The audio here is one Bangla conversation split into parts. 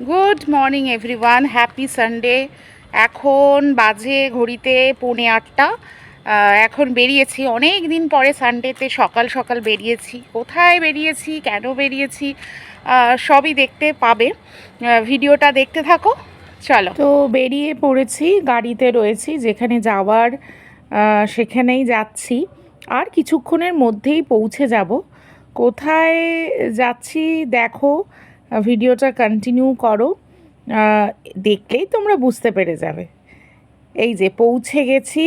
Good morning everyone happy Sunday এখন বাজে ঘড়িতে পৌনে আটটা। এখন বেরিয়েছি। অনেক দিন পরে সানডেতে সকাল সকাল বেরিয়েছি। কোথায় বেরিয়েছি? কেন বেরিয়েছি? সবই দেখতে পাবে। ভিডিওটা দেখতে থাকো। চলো। তো বেরিয়ে পড়েছি, গাড়িতে রয়েছি, যেখানে যাওয়ার সেখানেই যাচ্ছি। আর কিছুক্ষণের মধ্যেই পৌঁছে যাব। কোথায় যাচ্ছি, দেখো। ভিডিওটা কন্টিনিউ করো। দেখলেই তোমরা বুঝতে পেরে যাবে। এই যে পৌঁছে গেছি।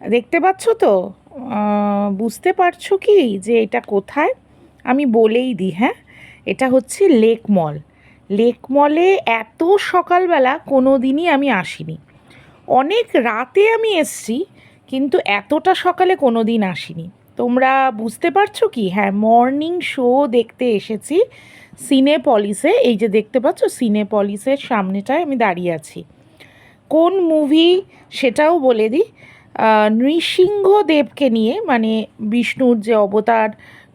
দেখতে পাচ্ছ তো? বুঝতে পারছ কি যে এটা কোথায়? আমি বলেই দিই হ্যাঁ? এটা হচ্ছে লেক মল লেক মলে এত সকালবেলা কোনো দিনই আমি আসিনি। অনেক রাতে আমি এসছি, কিন্তু এতটা সকালে কোনো দিন আসিনি। তোমরা বুঝতে পারছ কি? হ্যাঁ মর্নিং শো দেখতে এসেছি সিনেপলিসে এই যে দেখতে পাচ্ছ সিনেপলিসের সামনেটায় আমি দাঁড়িয়ে আছি। কোন মুভি সেটাও বলে দিই। নৃসিংহদেবকে নিয়ে মানে বিষ্ণুর যে অবতার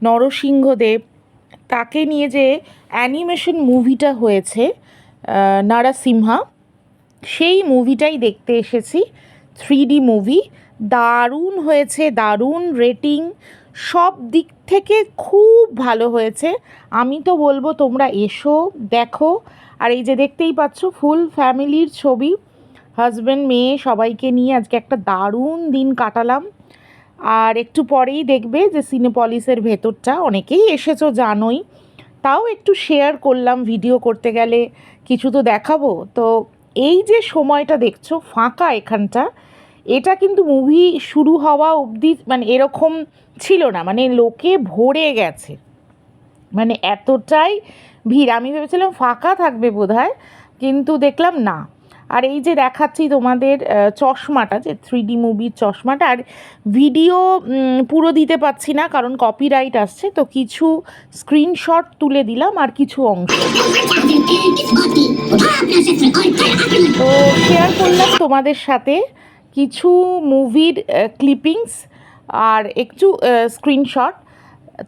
নরসিংহদেব, তাকে নিয়ে যে অ্যানিমেশন মুভিটা হয়েছে নারাসিমহা সেই মুভিটাই দেখতে এসেছি। Three movie. দারুণ হয়েছে, দারুণ রেটিং। সব দিক থেকে খুব ভালো হয়েছে। আমি তো বলব, তোমরা এসো, দেখো। আর এই যে দেখতেই পাচ্ছ, ফুল ফ্যামিলির ছবি। হাজব্যান্ড, মেয়ে, সবাইকে নিয়ে আজকে একটা দারুণ দিন কাটালাম। আর একটু পরেই দেখবে যে সিনেপলিসের ভেতরটা, অনেকেই এসেছ জানোই। তাও একটু শেয়ার করলাম ভিডিও করতে গেলে। কিছু তো দেখাবো। তো এই যে সময়টা দেখছ ফাঁকা এখানটা এটা কিন্তু মুভি শুরু হওয়া অবধি মানে এরকম ছিল না মানে লোকে ভরে গেছে মানে এতটাই ভিড় আমি ভেবেছিলাম ফাঁকা থাকবে বোধহয় কিন্তু দেখলাম না আর এই যে দেখাচ্ছি তোমাদের চশমাটা যে থ্রি ডি মুভির চশমাটা আর ভিডিও পুরো দিতে পারছি না কারণ কপিরাইট আসছে তো কিছু স্ক্রিনশট তুলে দিলাম আর কিছু অংশ তো শেয়ার করলাম তোমাদের সাথে কিছু মুভির ক্লিপিংস আর একটু স্ক্রিনশট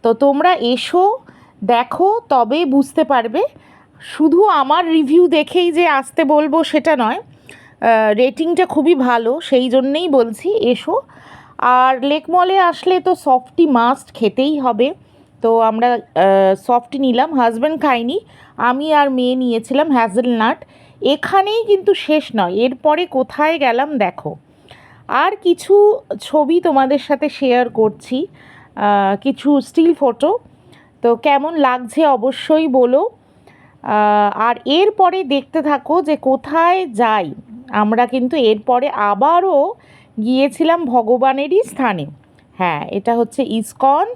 তো তোমরা এসো, দেখো, তবে বুঝতে পারবে। শুধু আমার রিভিউ দেখেই যে আসতে বলব সেটা নয় রেটিংটা খুবই ভালো, সেই জন্যেই বলছি এসো। আর লেক মলে আসলে তো সফটি মাস্ট খেতেই হবে। তো আমরা সফটি নিলাম হাজব্যান্ড খাইনি আমি আর মেয়ে নিয়েছিলাম হ্যাজেলনাট এখানেই কিন্তু শেষ নয়, এরপরে কোথায় গেলাম দেখো। আর কিছু ছবি তোমাদের সাথে শেয়ার করছি কিছু স্টিল ফটো তো কেমন লাগছে অবশ্যই বলো। আর এরপরে দেখতে থাকো যে কোথায় যাই, আমরা কিন্তু এরপরে আবারও গিয়েছিলাম ভগবানেরই স্থানে। হ্যাঁ এটা হচ্ছে ইসকন,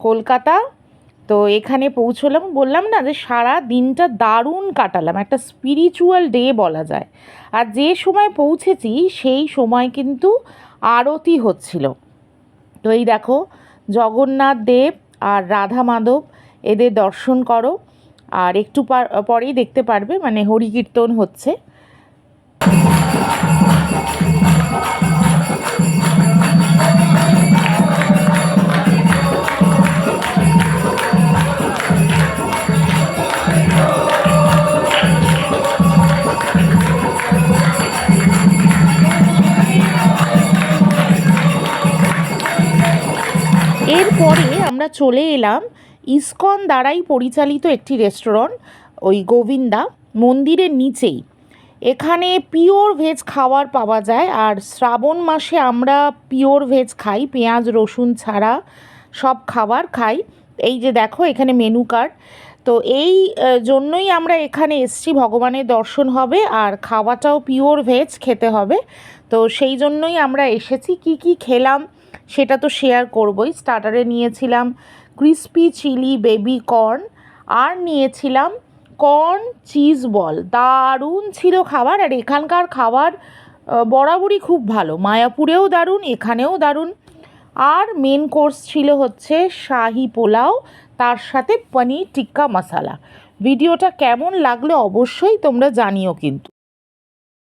কলকাতা তো এখানে পৌঁছলাম, বললাম না যে সারা দিনটা দারুণ কাটালাম, একটা স্পিরিচুয়াল ডে বলা যায়। আর যে সময় পৌঁছেছি সেই সময় কিন্তু আরতি হচ্ছিল। তো এই দেখো, জগন্নাথ দেব আর রাধা মাধব, এদের দর্শন করো। আর একটু পরেই দেখতে পারবে মানে হরি কীর্তন হচ্ছে। এরপরে আমরা চলে এলাম ইস্কন দ্বারাই পরিচালিত একটি রেস্টুরেন্ট, ওই গোবিন্দা মন্দিরের নিচেই। এখানে পিওর ভেজ খাবার পাওয়া যায়, আর শ্রাবণ মাসে আমরা পিওর ভেজ খাই, পেঁয়াজ, রসুন ছাড়া সব খাবার খাই। এই যে দেখো, এখানে মেনু কার্ড। তো এই জন্যই আমরা এখানে এসছি, ভগবানের দর্শন হবে, আর খাওয়াটাও পিওর ভেজ খেতে হবে। তো সেই জন্যই আমরা এসেছি, কি কি খেলাম সেটা তো শেয়ার করবই। স্টার্টারে নিয়েছিলাম ক্রিস্পি চিলি বেবি কর্ন আর নিয়েছিলাম কর্ন চিজ বল দারুণ ছিল খাবার আর এখানকার খাবার বরাবরই খুব ভালো। মায়াপুরেও দারুণ, এখানেও দারুণ। আর মেন কোর্স ছিল হচ্ছে শাহি পোলাও, তার সাথে পনির টিক্কা মশালা। ভিডিওটা কেমন লাগল অবশ্যই তোমরা জানিও কিন্তু।